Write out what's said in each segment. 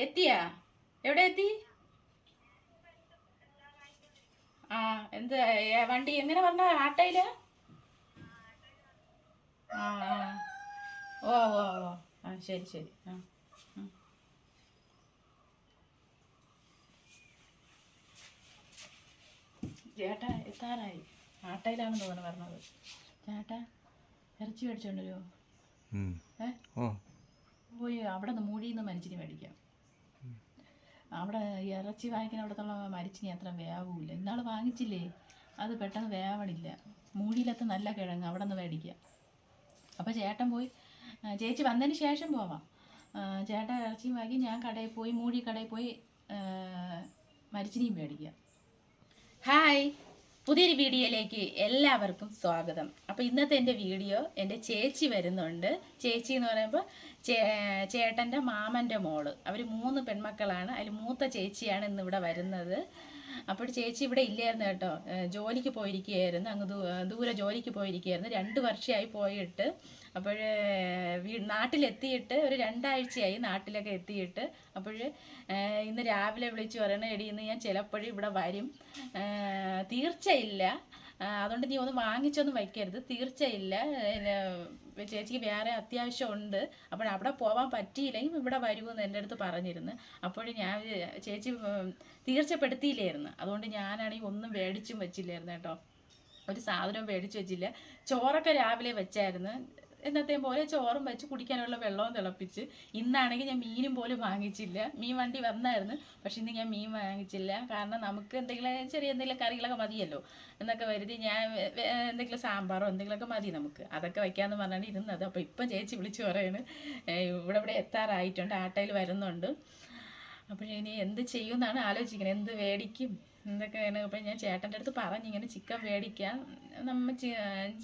എത്തിയാ? എവിടെ എത്തി? ആ എന്ത് വണ്ടി എങ്ങനെ പറഞ്ഞ ആട്ടയിൽ? ആ ഓ ഓ ഓ. ആ ശരി ശരി. ആ. ചേട്ടാ എത്താറായി. ആട്ടയിലാണെന്ന് തോന്നുന്നു പറഞ്ഞത്. ചേട്ടാ ഇറച്ചി മേടിച്ചോണ്ടല്ലോ ഏ? ഓ. പോയി അവിടെ നിന്ന് മൂഴിയിൽ നിന്ന് മരിച്ചിനി മേടിക്കാം. അവിടെ ഇറച്ചി വാങ്ങിക്കുന്ന അവിടത്തുള്ള മരിച്ചിനി അത്ര വേവൂല ഇന്നാൾ വാങ്ങിച്ചില്ലേ? അത് പെട്ടെന്ന് വേവണില്ല. മൂടിയിലത്തെ നല്ല കിഴങ്ങ് അവിടെ നിന്ന് മേടിക്കുക അപ്പോൾ ചേട്ടൻ പോയി ചേച്ചി വന്നതിന് ശേഷം പോവാം. ചേട്ടൻ ഇറച്ചിയും വാങ്ങി ഞാൻ കടയിൽ പോയി മൂടി കടയിൽ പോയി മരിച്ചിനിയും മേടിക്കുക ഹായ് പുതിയൊരു വീഡിയോയിലേക്ക് എല്ലാവർക്കും സ്വാഗതം. അപ്പോൾ ഇന്നത്തെ എന്റെ വീഡിയോ എന്റെ ചേച്ചി വരുന്നുണ്ട്. ചേച്ചി എന്ന് പറയുമ്പോൾ ചേട്ടന്റെ മാമന്റെ മോൾ. അവർ മൂന്ന് പെൺമക്കളാണ്. അതിൽ മൂത്ത ചേച്ചിയാണ് ഇന്നിവിടെ വരുന്നത്. അപ്പോൾ ചേച്ചി ഇവിടെ ഇല്ലായിരുന്നു കേട്ടോ. ജോലിക്ക് പോയിരിക്കുകയായിരുന്നു. അങ്ങ് ദൂരെ ജോലിക്ക് പോയിരിക്കുകയായിരുന്നു. രണ്ട് വർഷമായി പോയിട്ട് അപ്പോൾ നാട്ടിലെത്തിയിട്ട് ഒരു രണ്ടാഴ്ചയായി നാട്ടിലൊക്കെ എത്തിയിട്ട് അപ്പോൾ ഇന്ന് രാവിലെ വിളിച്ച് പറയണ എടി ഇന്ന് ഞാൻ ചിലപ്പോഴും ഇവിടെ വരും. തീർച്ചയില്ല. അതുകൊണ്ട് നീ ഒന്ന് വാങ്ങിച്ചൊന്നും വയ്ക്കരുത്. തീർച്ചയില്ല. ചേച്ചിക്ക് വേറെ അത്യാവശ്യമുണ്ട്. അപ്പോൾ അവിടെ പോകാൻ പറ്റിയില്ലെങ്കിൽ ഇവിടെ വരുമെന്ന് എന്റെ അടുത്ത് പറഞ്ഞിരുന്നു. അപ്പോൾ ഞാൻ ചേച്ചി തീർച്ചപ്പെടുത്തിയില്ലായിരുന്നു. അതുകൊണ്ട് ഞാനാണെങ്കിൽ ഒന്നും മേടിച്ചും വെച്ചില്ലായിരുന്നു കേട്ടോ. ഒരു സാധനവും മേടിച്ചു വെച്ചില്ല. ചോറൊക്കെ രാവിലെ വെച്ചായിരുന്നു. എന്നത്തെയും പോലെ ചോറും വെച്ച് കുടിക്കാനുള്ള വെള്ളവും തിളപ്പിച്ച് ഇന്നാണെങ്കിൽ ഞാൻ മീനും പോലും വാങ്ങിച്ചില്ല. മീൻ വണ്ടി വന്നായിരുന്നു. പക്ഷെ ഇന്ന് ഞാൻ മീൻ വാങ്ങിച്ചില്ല. കാരണം നമുക്ക് എന്തെങ്കിലും ചെറിയ എന്തെങ്കിലും കറികളൊക്കെ മതിയല്ലോ എന്നൊക്കെ വരുതി ഞാൻ എന്തെങ്കിലും സാമ്പാറോ എന്തെങ്കിലുമൊക്കെ മതി നമുക്ക്. അതൊക്കെ വയ്ക്കാമെന്ന് പറഞ്ഞാണ് ഇരുന്നത്. അപ്പോൾ ഇപ്പം ചേച്ചി വിളിച്ചു പറയാണ് "ഏയ് ഇവിടെ ഇവിടെ എത്താറായിട്ടുണ്ട്. ആട്ടയിൽ വരുന്നുണ്ട്. അപ്പോൾ ഇനി എന്ത് ചെയ്യുമെന്നാണ് ആലോചിക്കുന്നത്. എന്ത് മേടിക്കും? എന്തൊക്കെയാണ്? അപ്പം ഞാൻ ചേട്ടന്റെ അടുത്ത് പറഞ്ഞു ഇങ്ങനെ ചിക്കൻ മേടിക്കാം നമ്മൾ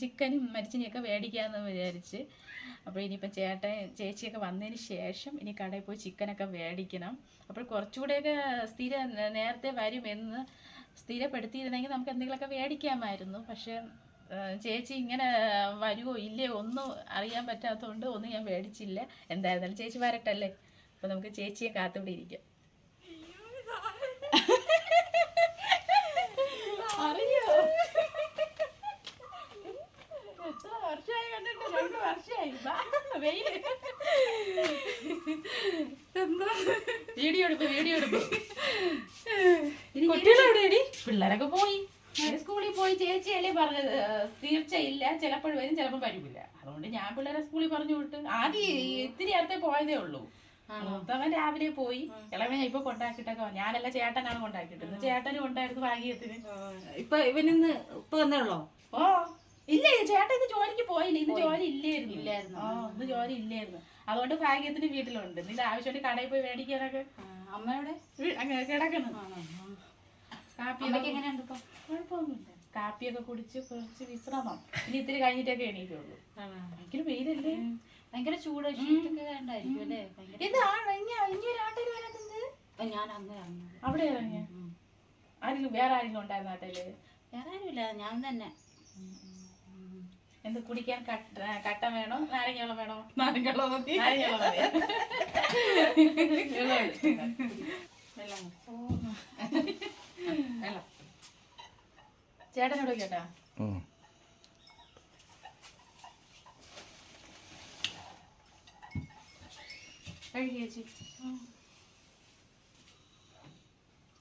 ചിക്കനും മരിച്ചിനെയൊക്കെ മേടിക്കാമെന്ന് വിചാരിച്ച്. അപ്പോൾ ഇനിയിപ്പോൾ ചേട്ടൻ ചേച്ചിയൊക്കെ വന്നതിന് ശേഷം ഇനി കടയിൽ പോയി ചിക്കനൊക്കെ മേടിക്കണം അപ്പോൾ കുറച്ചുകൂടെയൊക്കെ സ്ഥിര നേരത്തെ വരുമെന്ന് സ്ഥിരപ്പെടുത്തിയിരുന്നെങ്കിൽ നമുക്ക് എന്തെങ്കിലുമൊക്കെ മേടിക്കാമായിരുന്നു പക്ഷേ ചേച്ചി ഇങ്ങനെ വരുമോ ഇല്ലയോ ഒന്നും അറിയാൻ പറ്റാത്തതുകൊണ്ട് ഒന്നും ഞാൻ മേടിച്ചില്ല എന്തായിരുന്നാലും ചേച്ചി വരട്ടല്ലേ? അപ്പോൾ നമുക്ക് ചേച്ചിയെ കാത്തുവിടെ ഇരിക്കാം. അറിയോ? എത്ര വർഷമായി കണ്ടിട്ട് രണ്ട് വർഷമായി. വാ, എന്താ? വീഡിയോ എടുപ്പ് വീഡിയോ എടുപ്പ് കുട്ടികളെവിടെയടി പിള്ളേരൊക്കെ പോയി. സ്കൂളിൽ പോയി. ചേച്ചിയല്ലേ പറഞ്ഞത് തീർച്ചയില്ല. ചിലപ്പോൾ വരും ചിലപ്പോൾ വരില്ല. അതുകൊണ്ട് ഞാൻ പിള്ളേരെ സ്കൂളിൽ പറഞ്ഞു വിട്ട്. ആദ്യം ഇത്തിരി നേരത്തെ പോയതേ ഉള്ളൂ. മൂത്തവൻ രാവിലെ പോയി. ഇളവൻ ഇപ്പൊ കൊണ്ടാക്കിട്ടൊക്കെ. ഞാനല്ല ചേട്ടനാണ് കൊണ്ടാക്കിട്ടത് ചേട്ടനും ഉണ്ടായിരുന്നു ഭാഗ്യത്തിന്. ഇപ്പൊ ഇവനിന്ന് ഇപ്പൊ വന്നേ ഉള്ളോ? ഓ ഇല്ല ചേട്ടൻ ഇന്ന് ജോലിക്ക് പോയില്ല. ഇന്ന് ജോലി ഇല്ലായിരുന്നു. ഇല്ലായിരുന്നു. ആ ഇന്ന് ജോലി ഇല്ലായിരുന്നു. അതുകൊണ്ട് ഭാഗ്യത്തിന് വീട്ടിലുണ്ട്. ഇത് ആവശ്യമായിട്ട് കടയിൽ പോയി മേടിക്കാനൊക്കെ അമ്മയുടെ കിടക്കണം കാപ്പി എങ്ങനെയുണ്ട് ഇപ്പൊ? കുഴപ്പമൊന്നുമില്ല. കാപ്പിയൊക്കെ കുടിച്ച് കുറച്ച് വിശ്രമം. ഇനി ഇത്തിരി കഴിഞ്ഞിട്ടൊക്കെ എണീറ്റുള്ളൂ ഭയങ്കര വെയിലല്ലേ? ഭയങ്കര ചൂട് ഷീറ്റൊക്കെ കണ്ടായിരിക്കും അല്ലേ? ഇതാണ് ഇനി ഇനി ഒരു ആട്ടയിൽ വരാത്തത് ഞാൻ അങ്ങനെ അവിടെ ആരെങ്കിലും വേറെ ആരെങ്കിലും ഉണ്ടായിരുന്നു ആട്ടയിൽ വേറെ ആരുമില്ല ഞാൻ തന്നെ. എന്ത് കുടിക്കാൻ കട്ട കട്ട വേണോ? നാരങ്ങ വെള്ളം വേണോ? നാരങ്ങളോ മതി. നാരങ്ങ വെള്ളം മതി. വെള്ളം വെള്ളം ചേട്ടനോട് കേട്ടാ ഉം. കഴുകി ചേച്ചി.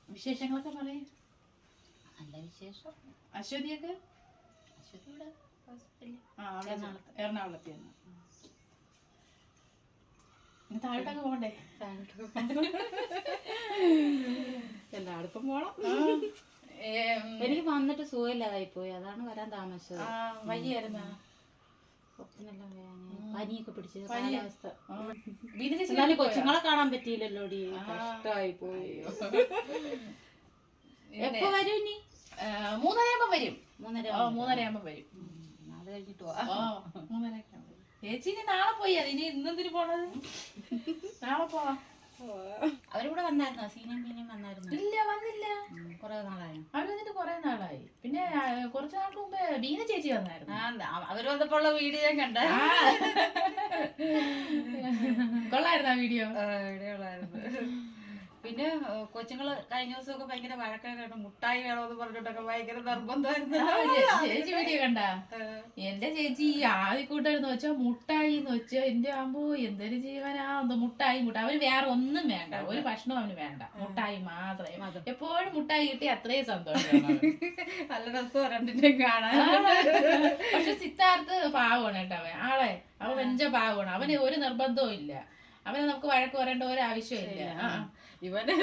വിശേഷങ്ങളൊക്കെ പറയും. നല്ല വിശേഷം. അശ്വതിയൊക്കെ? അശ്വതി ഇവിടെ. ഹോസ്പിറ്റലിൽ ആ അവിടെ എറണാകുളത്ത്. തന്നെ താഴോട്ടൊക്കെ പോകണ്ടേ എല്ലായിടത്തും പോണം. എനിക്ക് വന്നിട്ട് സുഖമില്ലാതായി പോയി അതാണ് വരാൻ താമസിച്ചത്. വയ്യായിരുന്ന? പനിയൊക്കെ പിടിച്ചത് പനി. കാലാവസ്ഥ. ബീന ചേച്ചി എന്നാലും കൊച്ചുങ്ങളെ കാണാൻ പറ്റിയില്ലല്ലോ ഡി. പോയി. എപ്പോ വരും ഇനി? മൂന്നരയാകുമ്പോ വരും. മൂന്നര മൂന്നരയാകുമ്പോ വരും. അത് കഴിഞ്ഞിട്ട് മൂന്നരയൊക്കെ. ചേച്ചി ഇനി നാളെ പോയി അത്? ഇനി ഇന്നെന്തിനു പോണത്? നാളെ പോവാം. അവരിവിടെ വന്നായിരുന്നോ? സീനിയും മീനിയും വന്നായിരുന്നു? ഇല്ല വന്നില്ല. കുറെ നാളായി? അവർ വന്നിട്ട് കൊറേ നാളായി. പിന്നെ കുറച്ച് നാൾക്ക് മുമ്പ് ബീന ചേച്ചി വന്നായിരുന്നു. അവർ വന്നപ്പോ ഉള്ള വീഡിയോ ഞാൻ കണ്ട. കൊള്ളായിരുന്നു ആ വീഡിയോ. വീഡിയോ പിന്നെ കൊച്ചുങ്ങൾ കഴിഞ്ഞ ദിവസമൊക്കെ ഭയങ്കര വഴക്കൊക്കെ കേട്ടോ. മുട്ടായി വേണമെന്ന് പറഞ്ഞിട്ടൊക്കെ ഭയങ്കര നിർബന്ധമായിരുന്നു. ചേച്ചി വീഡിയോ കണ്ട? എന്റെ ചേച്ചി ഈ ആദ്യക്കൂട്ടായിരുന്നു വെച്ചാ മുട്ടായി എന്ന് വെച്ചാ എന്റെ ആമ്പോ എന്തൊരു ജീവനാന്ന് മുട്ടായി മുട്ടായി അവർ വേറെ ഒന്നും വേണ്ട. ഒരു ഭക്ഷണം അവന് വേണ്ട. മുട്ടായി മാത്രമേ. മാത്രം. എപ്പോഴും മുട്ടായി കിട്ടി അത്രയും സന്തോഷം നല്ല രസമാണ് രണ്ടിന്റെയും കാണാൻ. പക്ഷെ സിദ്ധാർത്ഥ് പാവമാണ് കേട്ടോ അവൻ. ആളെ. അവൻ വെഞ്ച പാവമാണ്. അവന് ഒരു നിർബന്ധവും ഇല്ല. അവനെ നമുക്ക് വഴക്ക് പറയേണ്ട ഒരു ആവശ്യമില്ല. ഇവന്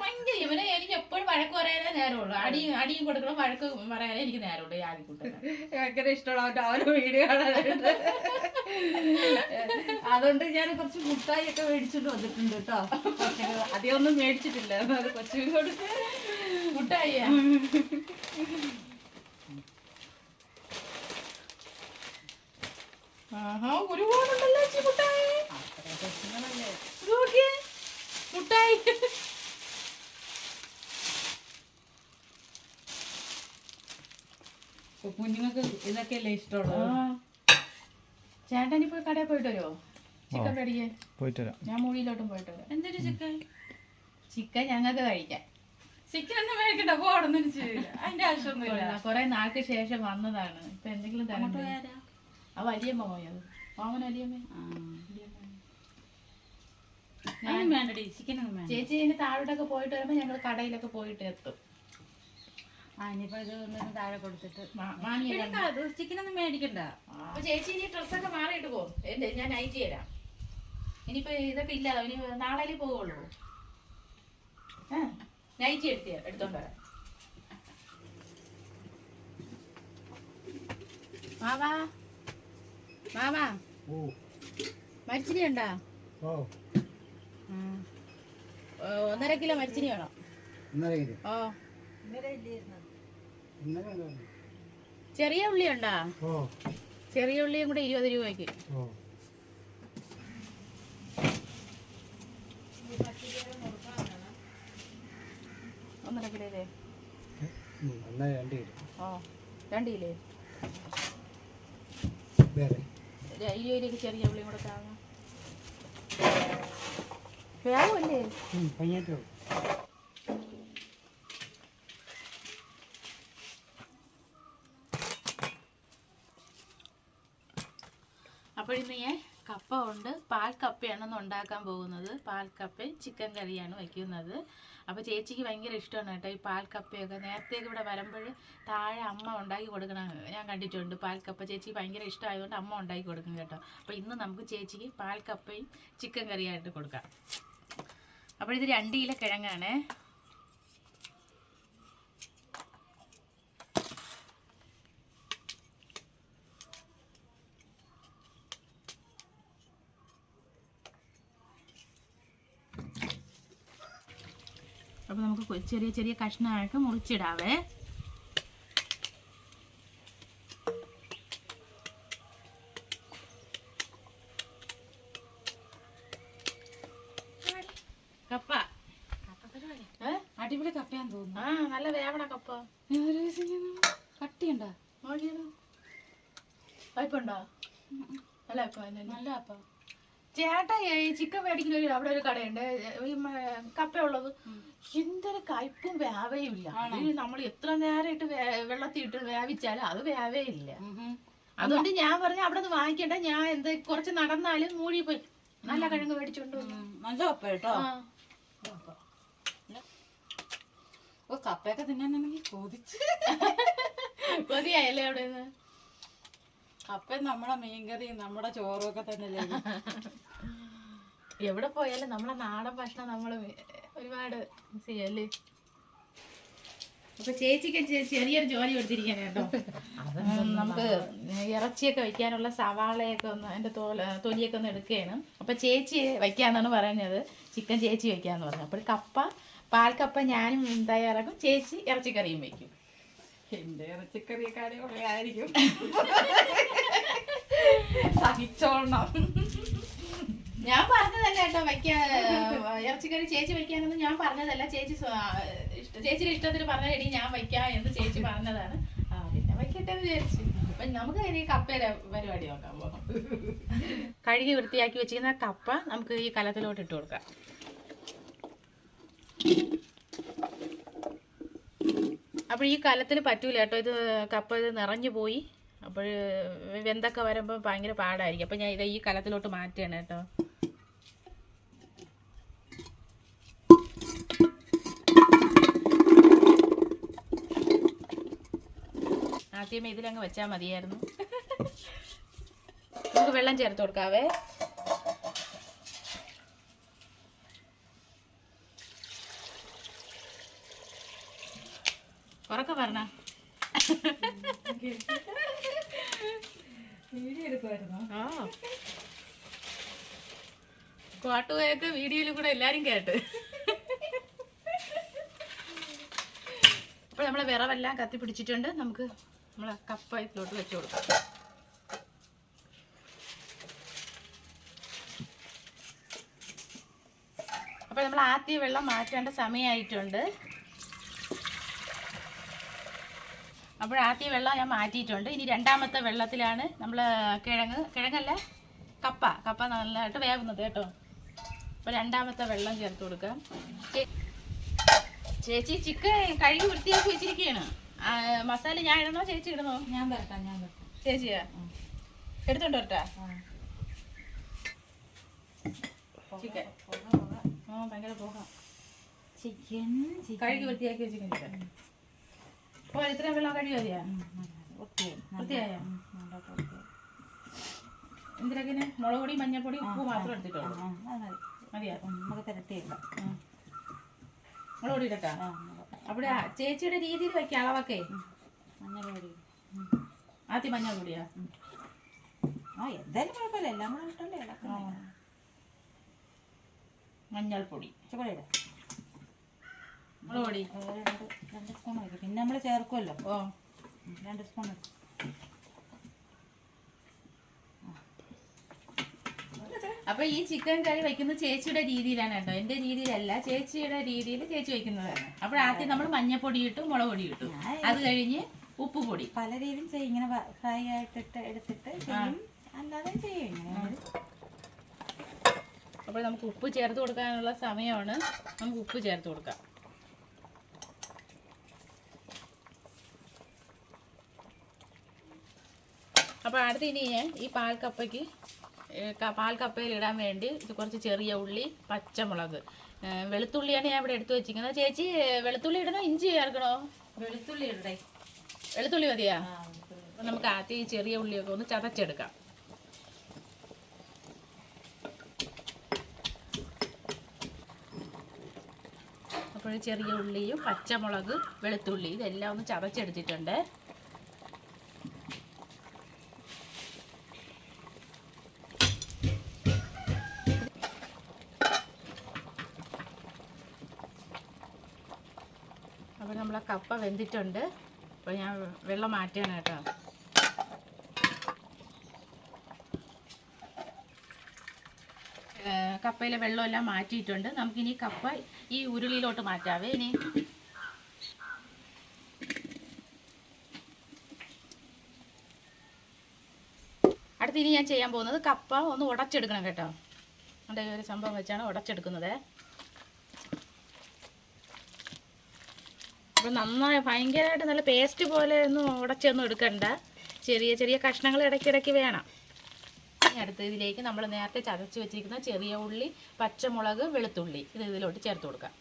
ഭയങ്കര ഇവനെ എനിക്ക് എപ്പോഴും വഴക്ക് പറയാനേ നേരമുള്ളൂ. അടിയും അടിയും കൊടുക്കണം വഴക്ക് പറയാനേ എനിക്ക് നേരമുള്ളൂ ഈ ആദ്യക്കൂട്ടനെ ഭയങ്കര അവന്റെ അവന് വീഡിയോ കാണാനായിട്ട്. അതുകൊണ്ട് ഞാൻ കുറച്ച് മുട്ടായി ഒക്കെ മേടിച്ചിട്ട് വന്നിട്ടുണ്ട് കേട്ടോ. അധികം ഒന്നും മേടിച്ചിട്ടില്ല. അത് കൊച്ചു കൊടുത്ത്. മുട്ടായിയാ? ആഹാ ഒരുപാടുണ്ടല്ലോ ചേച്ചി മുട്ടായി. നോക്കിയേ മുട്ടായി. ഇപ്പൊ കുഞ്ഞുങ്ങൾക്ക് ഇതൊക്കെയല്ലേ ഇഷ്ടമുള്ളത്? ചേട്ടനി പോയി കടയിൽ പോയിട്ട് വരുമോ ചിക്കൻ മേടിക്കാൻ പോയിട്ട് വരാം. ഞാൻ മുഴിയിലോട്ടും പോയിട്ട് വരാം. എന്തൊരു ചിക്കൻ? ചിക്കൻ ഞങ്ങൾക്ക് കഴിക്കാം. ചിക്കൻ ഒന്നും മേടിക്കണ്ട പോടന്നു അതിന്റെ ആവശ്യമൊന്നുമില്ല. കുറെ നാൾക്ക് ശേഷം വന്നതാണ്. ഇപ്പൊ എന്തെങ്കിലും തരണ്ടേ? ആരാ? ആ വലിയമ്മ പോയത് മാമൻ വലിയമ്മ. അതിനും വേണ്ടടി ചിക്കൻ ഒന്നും വേണ്ട. ചേച്ചി ഇനി താഴോട്ടൊക്കെ പോയിട്ട് വരുമ്പോ ഞങ്ങൾ കടയിലൊക്കെ പോയിട്ട് എത്തും. ആ ഇനിയിപ്പോ ഇത് ഒന്ന് താഴെ കൊടുത്തിട്ട്. ചിക്കൻ ഒന്നും മേടിക്കണ്ട. അപ്പൊ ചേച്ചി ഇനി ഡ്രസ്സൊക്കെ മാറിയിട്ട് പോകും. എന്റെ ഞാൻ നൈറ്റ് തരാം. ഇനിയിപ്പോ ഇതൊക്കെ ഇല്ലാതെ ഇനി നാളെ പോകുള്ളൂ നൈറ്റ് എടുത്തി എടുത്തോണ്ട് വരാം. മാവാ മാവാ ഓ. മരിച്ചിനി ഉണ്ടാ? ഓ. ഒന്നര കിലോ മരിച്ചിനി വേണം. ഓ. ചെറിയ ഉള്ളി ഉണ്ടാ? ഓ. ചെറിയ ഉള്ളിയും കൂടെ ഇരുപത് രൂപയ്ക്ക്. ഓ. ഒന്നര കിലോ അല്ലേ രണ്ട് കിലോ. ഓ രണ്ട് കിലോ. വേറെ. ഇരുപതിലേക്ക് ചെറിയ ഉള്ളിയും കൂടെ താങ്ങാം. വേവല്ലേ? ഉം, അപ്പോൾ ഇന്ന് ഞാൻ കപ്പ ഉണ്ട് പാൽ കപ്പയാണ് ഒന്ന് ഉണ്ടാക്കാൻ പോകുന്നത്. പാൽ കപ്പയും ചിക്കൻ കറിയാണ് വയ്ക്കുന്നത് അപ്പോൾ ചേച്ചിക്ക് ഭയങ്കര ഇഷ്ടമാണ് കേട്ടോ ഈ പാൽ കപ്പയൊക്കെ. നേരത്തേക്ക് ഇവിടെ വരുമ്പോൾ താഴെ അമ്മ ഉണ്ടാക്കി കൊടുക്കണം ഞാൻ കണ്ടിട്ടുണ്ട്. പാൽ കപ്പ ചേച്ചി ഭയങ്കര ഇഷ്ടമായതുകൊണ്ട് അമ്മ ഉണ്ടാക്കി കൊടുക്കും കേട്ടോ. അപ്പോൾ ഇന്ന് നമുക്ക് ചേച്ചിക്ക് പാൽ കപ്പയും ചിക്കൻ കറിയായിട്ട് കൊടുക്കാം. അപ്പോൾ ഇത് രണ്ട് കിലോ കിഴങ്ങാണേ. അപ്പോൾ നമുക്ക് ചെറിയ ചെറിയ കഷ്ണമായിട്ട് മുറിച്ചിടാവേ. കപ്പ? അടിപൊളി കപ്പയാന്ന് തോന്നുന്നു. ആ നല്ല വേവണ കപ്പ. കട്ടിയുണ്ടോ? വായ്പുണ്ടോ നല്ല അപ്പ നല്ല കപ്പ. ചേട്ടാ ഈ ചിക്കൻ മേടിക്കുന്ന ഒരു അവിടെ ഒരു കടയുണ്ട്. ഈ കപ്പയുള്ളത്. എന്തൊരു കയ്പും വേവയും ഇല്ല. നമ്മൾ എത്ര നേരമായിട്ട് വെള്ളത്തിൽ ഇട്ട് വേവിച്ചാലും അത് വേവയില്ല അതുകൊണ്ട് ഞാൻ പറഞ്ഞു അവിടെ നിന്ന് വാങ്ങിക്കണ്ട. ഞാൻ എന്ത് കുറച്ച് നടന്നാലും മൂഴി പോയി. നല്ല കിഴങ്ങ് മേടിച്ചോണ്ട്. നല്ല കപ്പ കേട്ടോ. ഓ കപ്പയൊക്കെ തിന്നാനാണെങ്കിൽ കൊതിച്ച്. കൊതിയായല്ലേ അവിടെ നിന്ന് കപ്പ നമ്മളെ മീൻകറി നമ്മുടെ ചോറൊക്കെ തന്നെ തന്നെയല്ലേ എവിടെ പോയാലും നമ്മളെ നാടൻ ഭക്ഷണം നമ്മൾ ഒരുപാട് മിസ് ചെയ്യല്ലേ? അപ്പൊ ചേച്ചിക്ക് ചേച്ചി ചെറിയൊരു ജോലി കൊടുത്തിരിക്കാൻ കേട്ടോ. നമുക്ക് ഇറച്ചിയൊക്കെ വെക്കാനുള്ള സവാളയൊക്കെ ഒന്ന് അതിന്റെ തോല തൊലിയൊക്കെ ഒന്ന് എടുക്കുകയാണ്. അപ്പൊ ചേച്ചി വെക്കാന്നാണ് പറയുന്നത് ചിക്കൻ ചേച്ചി വെക്കാന്ന് പറഞ്ഞു. അപ്പോൾ കപ്പ പാൽ കപ്പ ഞാനും തയ്യാറാക്കും. ചേച്ചി ഇറച്ചിക്കറിയും വെക്കും എന്റെ ഇറച്ചിക്കറിയൊക്കെ അടിപൊളിയായിരിക്കും സഹിച്ചോളണം. ഞാൻ പറഞ്ഞതല്ല കേട്ടോ വയ്ക്കാ ഇറച്ചിക്കറി ചേച്ചി വെക്കാനൊന്നും ഞാൻ പറഞ്ഞതല്ല. ചേച്ചി ചേച്ചിയുടെ ഇഷ്ടത്തിന് പറഞ്ഞടി ഞാൻ വയ്ക്കാം എന്ന് ചേച്ചി പറഞ്ഞതാണ്. ആ പിന്നെ വയ്ക്കട്ടെ എന്ന് വിചാരിച്ചു. അപ്പൊ നമുക്ക് ഇനി കപ്പയുടെ പരിപാടി നോക്കാം കഴുകി വൃത്തിയാക്കി വെച്ചിരിക്കുന്ന കപ്പ നമുക്ക് ഈ കലത്തിലോട്ട് ഇട്ട് കൊടുക്കാം. അപ്പോൾ ഈ കലത്തിൽ പറ്റൂല കേട്ടോ. ഇത് കപ്പ ഇത് നിറഞ്ഞു പോയി. അപ്പോൾ വെന്തൊക്കെ വരുമ്പോൾ ഭയങ്കര പാടായിരിക്കും. അപ്പോൾ ഞാൻ ഇത് ഈ കലത്തിലോട്ട് മാറ്റുകയാണ് കേട്ടോ. ആദ്യമേ ഇതിലങ്ങ് വെച്ചാൽ മതിയായിരുന്നു. നമുക്ക് വെള്ളം ചേർത്ത് കൊടുക്കാവേ. പറഞ്ഞ? പാട്ടുപോയൊക്കെ വീഡിയോയിൽ കൂടെ എല്ലാരും കേട്ട്. അപ്പോൾ നമ്മളെ വിറവെല്ലാം കത്തി പിടിച്ചിട്ടുണ്ട്. നമുക്ക് നമ്മളെ കപ്പ ഇതിലോട്ട് വെച്ചു കൊടുക്കാം. അപ്പോൾ നമ്മൾ ആദ്യ വെള്ളം മാറ്റേണ്ട സമയമായിട്ടുണ്ട്. അപ്പോൾ ആദ്യ വെള്ളം ഞാൻ മാറ്റിയിട്ടുണ്ട്. ഇനി രണ്ടാമത്തെ വെള്ളത്തിലാണ് നമ്മൾ കിഴങ്ങ്. കിഴങ്ങല്ല കപ്പ. കപ്പ നല്ലതായിട്ട് വേവുന്നത് കേട്ടോ. അപ്പോൾ രണ്ടാമത്തെ വെള്ളം ചേർത്ത് കൊടുക്കാം. ചേച്ചി ചിക്കൻ കഴുകി വൃത്തിയാക്കി വെച്ചിരിക്കുകയാണ്. മസാല ഞാൻ ഇടണോ? ചേച്ചി ഇടണോ? ഞാൻ തരട്ടാ ഞാൻ ചേച്ചിയാ? എടുത്തോണ്ട് വരട്ടാ? ചിക്കൻ. ആ ഭയങ്കര പോകാം. ചിക്കൻ കഴുകി വൃത്തിയാക്കി വെച്ചിരിക്കും ചിക്കൻ അപ്പോൾ ഇത്രയും വെള്ളം കഴിയുമോ വൃത്തിയായോ? എന്തിനൊക്കെ മുളക് പൊടി മഞ്ഞൾപ്പൊടി ഉപ്പ് മാത്രം എടുത്തിട്ടുള്ളൂ മതിയാ? നമുക്ക് തിരട്ടിയില്ല ഉം. മുളക് പൊടി ഇടട്ടാ അവിടെ ചേച്ചിയുടെ രീതിയിൽ വെക്കാം അളവൊക്കെ. മഞ്ഞൾ പൊടി ആദ്യം മഞ്ഞൾ പൊടിയാ ആ എന്തായാലും കുഴപ്പമില്ല. എല്ലാം കൂടെ ഇട്ടല്ലേ മഞ്ഞൾപ്പൊടി. ഇച്ചിരി രണ്ട് സ്പൂൺ വയ്ക്കും പിന്നെ നമ്മൾ ചേർക്കുമല്ലോ ഓ. രണ്ട് സ്പൂൺ. അപ്പൊ ഈ ചിക്കൻ കറി വെക്കുന്നത് ചേച്ചിയുടെ രീതിയിലാണ് കേട്ടോ. എന്റെ രീതിയിലല്ല. ചേച്ചിയുടെ രീതിയിൽ ചേച്ചി വെക്കുന്നതാണ്. അപ്പോൾ ആദ്യം നമ്മൾ മഞ്ഞപ്പൊടി ഇട്ടും മുളക് പൊടി ഇട്ടു അത് കഴിഞ്ഞ് ഉപ്പ് പൊടി പല രീതിയിൽ ചെയ്യും. ഇങ്ങനെ ഫ്രൈ ആയിട്ടിട്ട് എടുത്തിട്ട് ചെയ്യും. അല്ലാതെ ചെയ്യും ഇങ്ങനെ. അപ്പോൾ നമുക്ക് ഉപ്പ് ചേർത്ത് കൊടുക്കാനുള്ള സമയമാണ്. നമുക്ക് ഉപ്പ് ചേർത്ത് കൊടുക്കാം. അപ്പോൾ അടുത്ത് ഇനി ഞാൻ ഈ പാൽക്കപ്പയ്ക്ക് പാൽക്കപ്പയിലിടാൻ ക- പാൽക്കപ്പയിൽ ഇടാൻ വേണ്ടി ഇത് കുറച്ച് ചെറിയ ഉള്ളി പച്ചമുളക്. വെളുത്തുള്ളിയാണ് ഞാൻ ഇവിടെ എടുത്തു വെച്ചിരിക്കുന്നത്. ചേച്ചി വെളുത്തുള്ളി ഇടണോ ഇഞ്ചി ചേർക്കണോ? വെളുത്തുള്ളി ഇടേ വെളുത്തുള്ളി മതിയാ? നമുക്ക് ആദ്യം ഈ ചെറിയ ഉള്ളിയൊക്കെ ഒന്ന് ചതച്ചെടുക്കാം. അപ്പോൾ ചെറിയ ഉള്ളിയും പച്ചമുളക് വെളുത്തുള്ളി ഇതെല്ലാം ഒന്ന് ചതച്ചെടുത്തിട്ടുണ്ട് അപ്പോൾ നമ്മളെ കപ്പ വെന്തിട്ടുണ്ട്. അപ്പോൾ ഞാൻ വെള്ളം മാറ്റിയാണ് കേട്ടോ. കപ്പയിലെ വെള്ളമെല്ലാം മാറ്റിയിട്ടുണ്ട്. നമുക്കിനി കപ്പ ഈ ഉരുളിയിലോട്ട് മാറ്റാവേ ഇനി. അടുത്ത് ഇനി ഞാൻ ചെയ്യാൻ പോകുന്നത് കപ്പ ഒന്ന് ഉടച്ചെടുക്കണം കേട്ടോ. ഈ ഒരു സംഭവം വെച്ചാണ് ഉടച്ചെടുക്കുന്നത്. അപ്പോൾ നന്നായി ഭയങ്കരമായിട്ട് നല്ല പേസ്റ്റ് പോലെ ഒന്നും ഉടച്ചൊന്നും എടുക്കണ്ട. ചെറിയ ചെറിയ കഷ്ണങ്ങൾ ഇടയ്ക്കിടയ്ക്ക് വേണം. അടുത്ത ഇതിലേക്ക് നമ്മൾ നേരത്തെ ചതച്ച് വെച്ചിരിക്കുന്ന ചെറിയ ഉള്ളി പച്ചമുളക് വെളുത്തുള്ളി ഇത് ഇതിലോട്ട് ചേർത്ത് കൊടുക്കാം.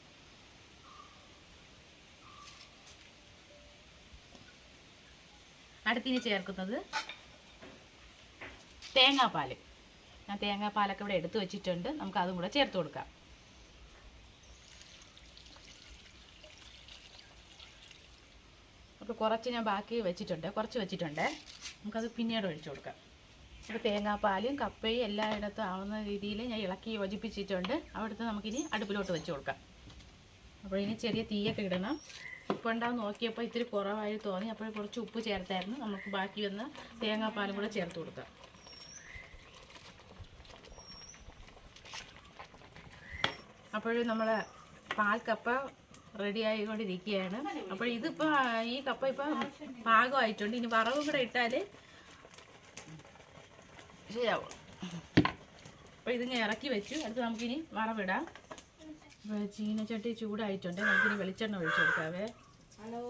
അടുത്തിനി ചേർക്കുന്നത് തേങ്ങാപ്പാൽ ഞാൻ തേങ്ങാപ്പാലൊക്കെ ഇവിടെ എടുത്ത് വെച്ചിട്ടുണ്ട്. നമുക്ക് അതും കൂടെ ചേർത്ത് കൊടുക്കാം. അപ്പോൾ കുറച്ച് ഞാൻ ബാക്കി വെച്ചിട്ടുണ്ട് കുറച്ച് വെച്ചിട്ടുണ്ട്. നമുക്കത് പിന്നീട് ഒഴിച്ചു കൊടുക്കാം. അപ്പോൾ തേങ്ങാപ്പാലും കപ്പയും എല്ലായിടത്തും ആവുന്ന രീതിയിൽ ഞാൻ ഇളക്കി യോജിപ്പിച്ചിട്ടുണ്ട്. അവിടുത്തെ നമുക്കിനി അടുപ്പിലോട്ട് വെച്ച് കൊടുക്കാം. അപ്പോൾ ഇനി ചെറിയ തീയൊക്കെ ഇടണം. ഇപ്പോൾ ഉണ്ടാവും നോക്കിയപ്പോൾ ഇത്തിരി കുറവായി തോന്നി. അപ്പോൾ കുറച്ച് ഉപ്പ് ചേർത്തായിരുന്നു. നമുക്ക് ബാക്കി വന്ന തേങ്ങാപ്പാലും കൂടെ ചേർത്ത് കൊടുക്കാം. അപ്പോഴും നമ്മൾ പാൽ കപ്പ റെഡി ആയിക്കൊണ്ടിരിക്കുകയാണ്. അപ്പോൾ ഇതിപ്പോൾ ഈ കപ്പ ഇപ്പം പാകമായിട്ടുണ്ട്. ഇനി വറവും കൂടെ ഇട്ടാൽ ശരിയാവും. അപ്പോൾ ഇതിങ്ങനെ ഇറക്കി വെച്ചു. അടുത്ത് നമുക്കിനി വറവിടാം. ചീനച്ചട്ടി ചൂടായിട്ടുണ്ട്. നമുക്കിനി വെളിച്ചെണ്ണ ഒഴിച്ചു കൊടുക്കാവേ. ഹലോ.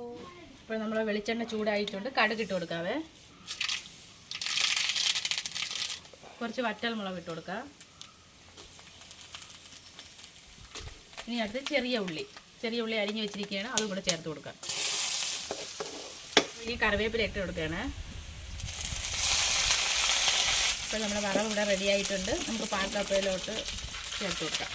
ഇപ്പോൾ നമ്മൾ വെളിച്ചെണ്ണ ചൂടായിട്ടുണ്ട്. കടുക് ഇട്ട് കൊടുക്കാവേ. കുറച്ച് വറ്റൽ മുളക് ഇട്ട് കൊടുക്കാം. ഇനി അടുത്ത് ചെറിയ ഉള്ളി. ചെറിയ ഉള്ളി അരിഞ്ഞ് വെച്ചിരിക്കുകയാണ്. അതും കൂടെ ചേർത്ത് കൊടുക്കാം. ഈ കറിവേപ്പില ഇട്ട് കൊടുക്കുകയാണ്. ഇപ്പോൾ നമ്മുടെ വറവ് ഇവിടെ റെഡി ആയിട്ടുണ്ട്. നമുക്ക് പാൽക്കപ്പയിലോട്ട് ചേർത്ത് കൊടുക്കാം.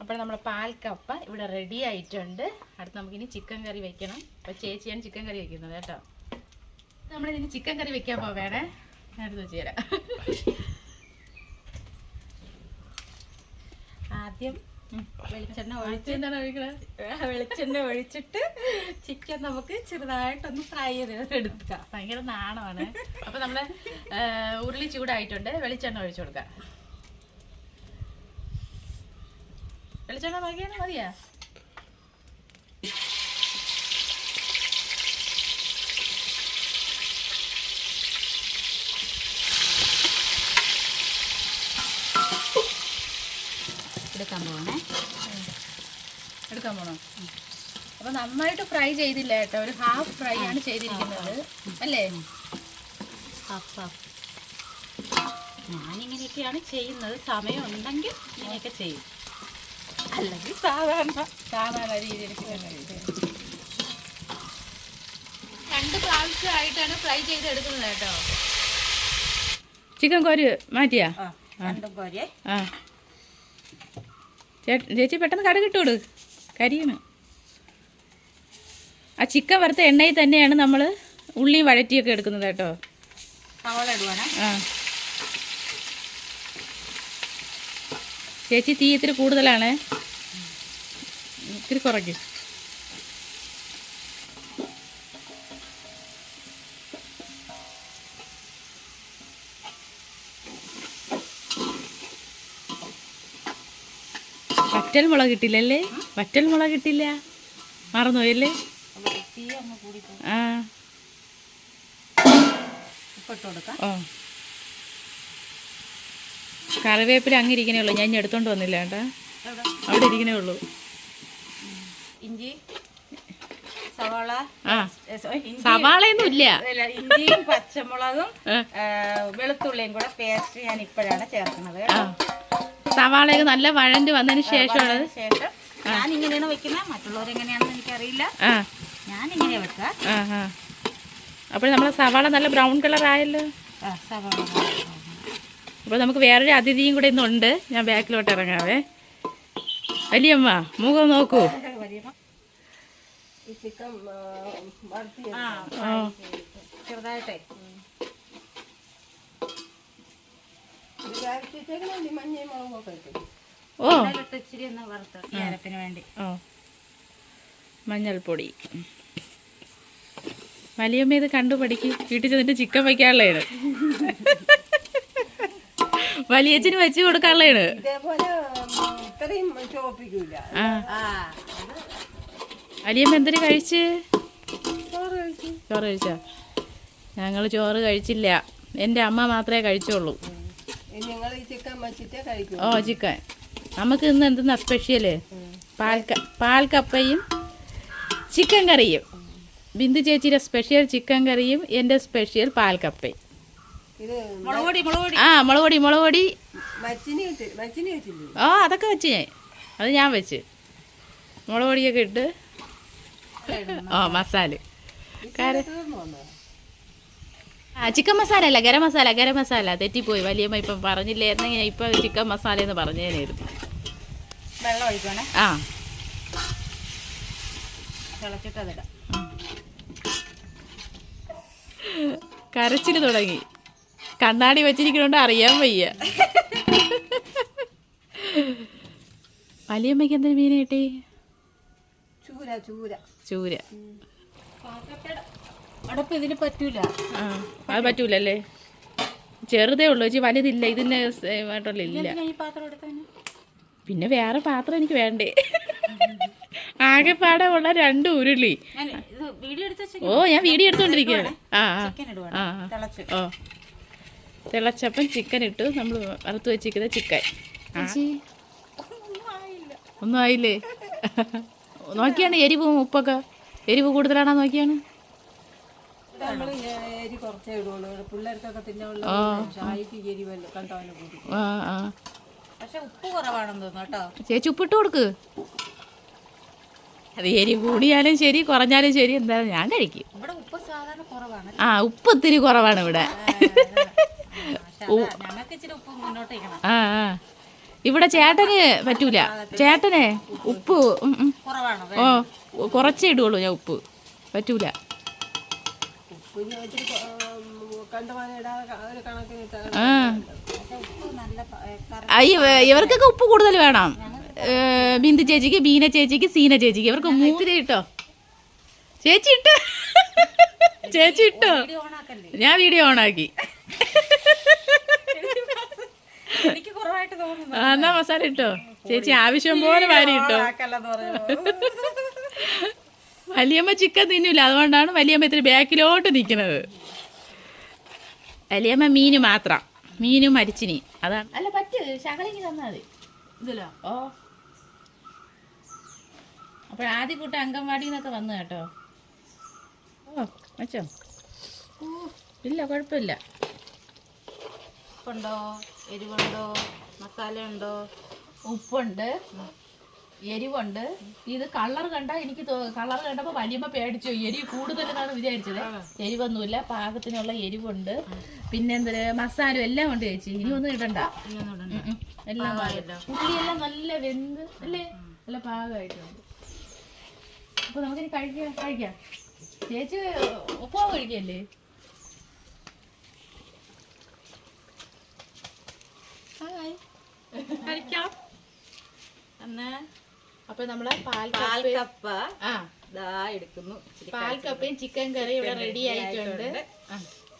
അപ്പോൾ നമ്മുടെ പാൽക്കപ്പ ഇവിടെ റെഡി ആയിട്ടുണ്ട്. അടുത്ത് നമുക്കിനി ചിക്കൻ കറി വെക്കണം. അപ്പോൾ ചേച്ചിയാണ് ചിക്കൻ കറി വെക്കുന്നത് കേട്ടോ. നമ്മളിതിന് ചിക്കൻ കറി വെക്കാൻ പോവേണേ ഞാൻ എടുത്ത് വെച്ച് തരാം ആദ്യം വെളിച്ചെണ്ണ ഒഴിച്ച് വെളിച്ചെണ്ണ ഒഴിച്ചിട്ട് ചിക്കൻ നമുക്ക് ചെറുതായിട്ടൊന്ന് ഫ്രൈ ചെയ്ത് എടുക്കുക ഭയങ്കര നാണമാണ്. അപ്പൊ നമ്മൾ ഉരുളി ചൂടായിട്ടുണ്ട്. വെളിച്ചെണ്ണ ഒഴിച്ചു കൊടുക്കാം. വെളിച്ചെണ്ണ മതിയാ? എടുക്കാൻ പോകണേ എടുക്കാൻ പോകണം അപ്പോൾ നന്നായിട്ട് ഫ്രൈ ചെയ്തില്ല കേട്ടോ? ഒരു ഹാഫ് ഫ്രൈ ആണ് ചെയ്തിരിക്കുന്നത്. അല്ലേ? Half half. ഞാനിങ്ങനെയൊക്കെയാണ് ചെയ്യുന്നത്. സമയം ഉണ്ടെങ്കിൽ ഇങ്ങനെയൊക്കെ ചെയ്യും. അല്ലെങ്കിൽ സാധാരണ. സാധാരണ രീതിയിൽ രണ്ട് പ്രാവശ്യമായിട്ടാണ് ഫ്രൈ ചെയ്ത് എടുക്കുന്നത് കേട്ടോ. ചിക്കൻ കോരി മാറ്റിയാ? രണ്ടും കോരിയേ. ആ. ചേച്ചി പെട്ടെന്ന് കട കിട്ടൂട് കൊടു കരിയാണ്. ആ ചിക്കൻ വറുത്ത എണ്ണയിൽ തന്നെയാണ് നമ്മൾ ഉള്ളി വഴറ്റിയൊക്കെ എടുക്കുന്നത് കേട്ടോ. സവാള ഇടുവാണേ? ആ. ചേച്ചി തീ ഇത്തിരി കൂടുതലാണ്. ഇത്തിരി കുറയ്ക്കും. വറ്റൽ മുളക് കിട്ടില്ലല്ലേ? വറ്റൽ മുളക് കിട്ടില്ല? മറന്നുപോയല്ലേ? ആ. ഓ. കറിവേപ്പില അങ്ങിരിക്കണേ ഉള്ളൂ. ഞാൻ എടുത്തോണ്ട് വന്നില്ല കേട്ടാ. അവിടെ ഇരിക്കണേ ഉള്ളൂ. ഇഞ്ചി സവാള സവാളയൊന്നും ഇല്ല. ഇഞ്ചിയും പച്ചമുളകും വെളുത്തുള്ളിയും കൂടെ പേസ്റ്റ് ഞാൻ ഇപ്പോഴാണ് ചേർക്കുന്നത് ആ. സവാളയൊക്കെ നല്ല വഴണ്ട് വന്നതിന് ശേഷമുള്ളത് ശേഷം ഞാൻ ഇങ്ങനെയാണ് വെക്കുന്നത് മറ്റുള്ളവർ എങ്ങനെയാണെന്ന് എനിക്കറിയില്ല. ഞാൻ ഇങ്ങനെ വെക്കുക അപ്പോൾ നമ്മളെ സവാള നല്ല ബ്രൗൺ കളർ ആയല്ലോ. സവാള അപ്പോൾ നമുക്ക് വേറൊരു അതിഥിയും കൂടെ ഇന്നുണ്ട്. ഞാൻ ബാക്കിലോട്ട് ഇറങ്ങാവേ. വലിയമ്മ മുഖം നോക്കൂ. ചെറുതായിട്ടേ. ഓ. മഞ്ഞൾപ്പൊടി. വലിയമ്മ ഇത് കണ്ടു പഠിക്കും. വീട്ടിൽ ചെന്നിട്ട് ചിക്കൻ വയ്ക്കാനുള്ളതാണ്. വലിയച്ഛന് വെച്ച് കൊടുക്കാനുള്ളതാണ്. വലിയമ്മ എന്തിനു കഴിച്ചാ? ചോറ് കഴിച്ചോ. ഞങ്ങൾ ചോറ് കഴിച്ചില്ല. എന്റെ അമ്മ മാത്രമേ കഴിച്ചുള്ളൂ നിങ്ങൾ ഈ ചിക്കൻ വച്ചിട്ടേ കഴിക്കൂ ഓ ചിക്കൻ. നമുക്ക് ഇന്ന് എന്തെന്നാ സ്പെഷ്യൽ പാൽ പാൽക്കപ്പയും ചിക്കൻ കറിയും. ബിന്ദു ചേച്ചിയുടെ സ്പെഷ്യൽ ചിക്കൻ കറിയും എന്റെ സ്പെഷ്യൽ പാൽക്കപ്പയും ആ മുളക് പൊടി മുളക് പൊടി മച്ചിനി വെച്ച് മച്ചിനി വെച്ചില്ലേ? ഓ അതൊക്കെ വെച്ച് ഞാൻ. അത് ഞാൻ വെച്ച്. മുളക് പൊടിയൊക്കെ ഇട്ട് ഓ മസാല. കാര തീർന്നു വന്നോ ആ ചിക്കൻ മസാല അല്ല ഗരം മസാല ഗരം മസാല. തെറ്റിപ്പോയി വലിയമ്മ ഇപ്പം പറഞ്ഞില്ലായിരുന്നെങ്കിൽ ഞാൻ ഇപ്പം ചിക്കൻ മസാല എന്ന് പറഞ്ഞേനായിരുന്നു. വെള്ളം ഒഴിക്കണേ ആ. കരച്ചിൽ കരച്ചിൽ തുടങ്ങി. കണ്ണാടി വെച്ചിരിക്കണോണ്ട് അറിയാൻ വയ്യ. വലിയമ്മയ്ക്ക് എന്തൊരു മീൻ കിട്ടി? ചൂര ചൂര. ചൂര. അടപ്പ് ഇതിന് പറ്റൂല. ആ അത് പറ്റൂലല്ലേ? ചെറുതേ ഉള്ളൂ. ചേച്ചി വലുതില്ല. ഇതിന് വേണ്ടല്ലേ ഇല്ല. പിന്നെ വേറെ പാത്രം എനിക്ക് വേണ്ടേ? ആകെപ്പാടെ ഉള്ള രണ്ട് ഉരുളി. ഓ ഞാൻ വീഡിയോ എടുത്തോണ്ടിരിക്കുകയാണ് ആ ഓ. തിളച്ചപ്പം ചിക്കൻ ഇട്ടു. നമ്മൾ വറുത്ത് വെച്ചിരിക്കുന്ന ചിക്കൻ ഒന്നും ആയില്ലേ? നോക്കിയാണ് എരിവും ഉപ്പൊക്കെ. എരിവ് കൂടുതലാണോ നോക്കിയാണ്? നമ്മൾ എരി കുറച്ചേ ഇടുള്ളൂ പിള്ളേർക്കൊക്കെ തിന്നാനുള്ള ചായക്ക് എരിവല്ലോ കണ്ടവനെ കൂടി ആ ആ. പക്ഷെ ഉപ്പ് കുറവാണെന്ന് തോന്നുന്നു കേട്ടോ. ചേച്ചി ഉപ്പിട്ട് കൊടുക്ക്. അത് എരി കൂടിയാലും ശരി കുറഞ്ഞാലും ശരി എന്തായാലും ഞാൻ കഴിക്കും. ഇവിടെ ഉപ്പ് സാധാരണ കുറവാണ് ആ ഉപ്പ് ഒത്തിരി കുറവാണ് ഇവിടെ. ഞങ്ങൾക്ക് ഇച്ചിരി ഉപ്പ് മുന്നോട്ടേക്കണം ആ ആ. ഇവിടെ ചേട്ടന് പറ്റൂല. ചേട്ടനെ ഉപ്പ് ഓ കുറച്ചേ ഇടുള്ളൂ ഞാൻ ഉപ്പ്. പറ്റൂല. ഒരു കണക്കിന് ഇവർക്കൊക്കെ ഉപ്പ് കൂടുതൽ വേണം. ബിന്ദു ചേച്ചിക്ക് ബീന ചേച്ചിക്ക് സീന ചേച്ചിക്ക്. ഇവർക്ക് മൂത്തിരി ഇട്ടോ? ചേച്ചി ഇട്ടോ. ചേച്ചി ഇട്ടോ? ഞാൻ വീഡിയോ ഓണാക്കി. എന്നാ മസാല ഇട്ടോ? ചേച്ചി ആവശ്യം പോലെ വാരി ഇട്ടോ? വലിയമ്മ ചിക്കൻ തിന്നില്ല അതുകൊണ്ടാണ് വലിയമ്മ ഇത്തിരി ബാക്കിലോട്ട് നിൽക്കുന്നത് വലിയമ്മ മീന് മാത്രം. മീനും മരിച്ചിനി. അതാണ്. അല്ല പറ്റ്. ശകളിക്ക് തന്നാൽ മതി. ഇതല്ലോ ഓ. അപ്പോൾ ആദ്യ കൂട്ടം അംഗൻവാടിയിൽ നിന്നൊക്കെ വന്നു കേട്ടോ. ഓ വെച്ചോ ഇല്ല കുഴപ്പമില്ല. ഉപ്പുണ്ടോ? എരിവുണ്ടോ? മസാല ഉണ്ടോ ഉപ്പുണ്ട്. എരിവുണ്ട്. ഇത് കളർ കണ്ട എനിക്ക് കളർ കണ്ടപ്പോ വലിയമ്മ പേടിച്ചു. എരിവ് കൂടുതലെന്നാണ് വിചാരിച്ചത്. എരിവൊന്നുമില്ല. പാകത്തിനുള്ള എരിവുണ്ട്. പിന്നെ എന്തൊരു മസാല എല്ലാം ഉണ്ട് ചേച്ചി. ഇനി ഒന്നും ഇടണ്ട. എല്ലാം. ഉള്ളിയെല്ലാം നല്ല വെന്ത് അല്ലേ? നല്ല പാകമായിട്ടുണ്ട്. അപ്പൊ നമുക്കിനി കഴിക്കാം കഴിക്കാം. ചേച്ചി ഉപ്പാവ് കഴിക്കല്ലേ? കഴിക്കാം. എന്നാ അപ്പൊ നമ്മളെ പാൽ പാൽ കപ്പ ആ. ദാ എടുക്കുന്നു. പാൽ കപ്പയും ചിക്കൻ കറി ഇവിടെ റെഡി ആയിട്ടുണ്ട്.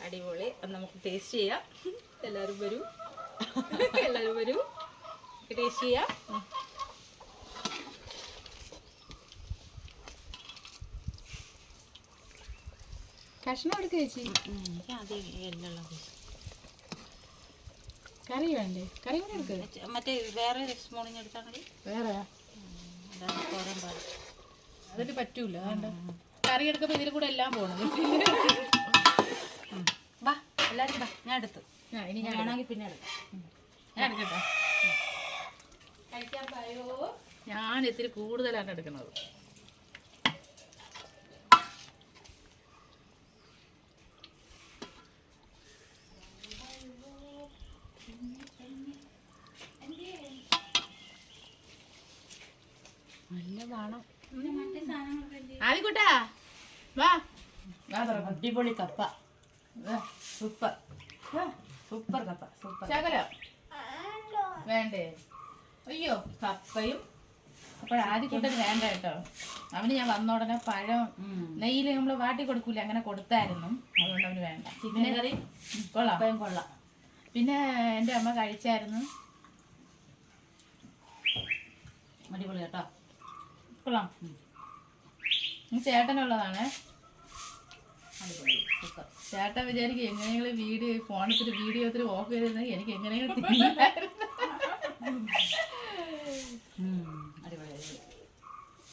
അടിപൊളി. അത് നമുക്ക് ടേസ്റ്റ് ചെയ്യാം. എല്ലാവരും വരൂ. എല്ലാവരും വരൂ. ടേസ്റ്റ് ചെയ്യാം. കഷ്ണം എടുക്ക ചേച്ചി. കറി വേണ്ടേ? കറി കൂടെ എടുക്കുക മറ്റേ വേറെ സ്പൂണിങ് എടുത്താൽ മതി. വേറെ അതാണ് പോരാൻ പാടില്ല അതിന് പറ്റൂല കറി എടുക്കുമ്പോ ഇതിൽ കൂടെ എല്ലാം പോണത് വാ എല്ലാവരും വാ ഞാൻ എടുത്തു. ഇനി ഞാൻ ആണെങ്കിൽ പിന്നെ എടുക്കാം. ഞാൻ എടുക്കട്ടെ? കഴിക്കാൻ പറയോ ഞാൻ ഇത്തിരി കൂടുതലാണ് എടുക്കുന്നത്. ആദ്യക്കൂട്ടാ വാ. അടിപൊളി കപ്പ. സൂപ്പർ. സൂപ്പർ കപ്പ സൂപ്പർ. ശകലം. വേണ്ടേ? അയ്യോ കപ്പയും. അപ്പോൾ ആദ്യക്കൂട്ടൻ വേണ്ട കേട്ടോ. അവന് ഞാൻ വന്ന ഉടനെ പഴം നെയ്യിൽ നമ്മൾ വാട്ടി കൊടുക്കൂല അങ്ങനെ കൊടുത്തായിരുന്നു. അതുകൊണ്ട് അവന് വേണ്ട. ചിക്കൻ കറി? കൊള്ളാം. കൊള്ളാം. പിന്നെ എന്റെ അമ്മ കഴിച്ചായിരുന്നു. അടിപൊളി കേട്ടോ. കൊള്ളാം. ചേട്ടനുള്ളതാണ്. ചേട്ടൻ വിചാരിക്കും എങ്ങനെയെങ്കിലും വീഡിയോ ഫോണിൽ വീഡിയോ ഒത്തിരി ഓഫ് ചെയ്തിരുന്നെങ്കിൽ എനിക്ക് എങ്ങനെയെങ്കിലും തിന്നായിരുന്നു. അടിപൊളി അടിപൊളി.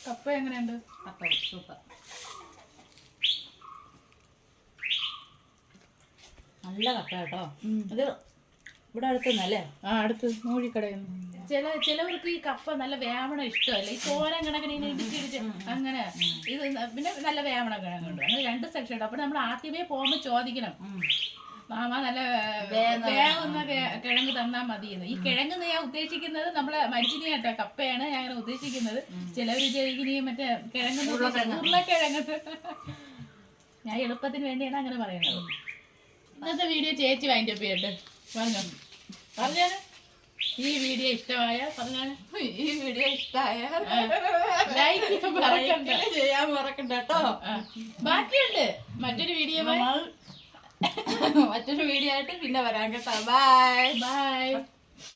കപ്പ എങ്ങനെയുണ്ട്? കപ്പ സൂപ്പർ നല്ല കപ്പ കേട്ടോ ഇത് ഇവിടെ അടുത്തുനിന്നല്ലേ? ആ അടുത്ത് മൂഴിക്കടയിൽ ചില ചിലവർക്ക് ഈ കപ്പ നല്ല വേവണ ഇഷ്ടമല്ല. ഈ തോരൻ കണക്കിന് ഇങ്ങനെ ഇടിച്ചിടിച്ച് അങ്ങനെ ഇത് പിന്നെ നല്ല വേവണ കിഴങ്ങുണ്ട് അങ്ങനെ രണ്ട് സെക്ഷൻ ഉണ്ട്. അപ്പൊ നമ്മൾ ആദ്യമേ പോകുമ്പോൾ ചോദിക്കണം. മാമ നല്ല വേവുന്ന കിഴങ്ങ് കിഴങ്ങ് തന്നാൽ എന്ന് ഈ കിഴങ്ങ് ഞാൻ ഉദ്ദേശിക്കുന്നത് നമ്മളെ മരിച്ചിനി കേട്ടോ കപ്പയാണ് ഞാൻ അങ്ങനെ ഉദ്ദേശിക്കുന്നത്. ചിലവർ വിചാരിക്കും ഈ മറ്റേ കിഴങ്ങ്. ഉരുളക്കിഴങ്ങ്. ഞാൻ എളുപ്പത്തിന് വേണ്ടിയാണ് അങ്ങനെ പറയുന്നത്. ഇന്നത്തെ വീഡിയോ ചേച്ചി അപ്പ് ചെയ്യട്ടെ. പറഞ്ഞോ പറഞ്ഞാണ് ഈ വീഡിയോ ഇഷ്ടമായ പറഞ്ഞാണ് ഈ വീഡിയോ ഇഷ്ടമായ ലൈക്ക് മറക്കണ്ട ചെയ്യാൻ മറക്കണ്ട കേട്ടോ. ബാക്കിയുണ്ട്. മറ്റൊരു വീഡിയോ മറ്റൊരു വീഡിയോ ആയിട്ട് പിന്നെ വരാം കേട്ടോ. Bye bye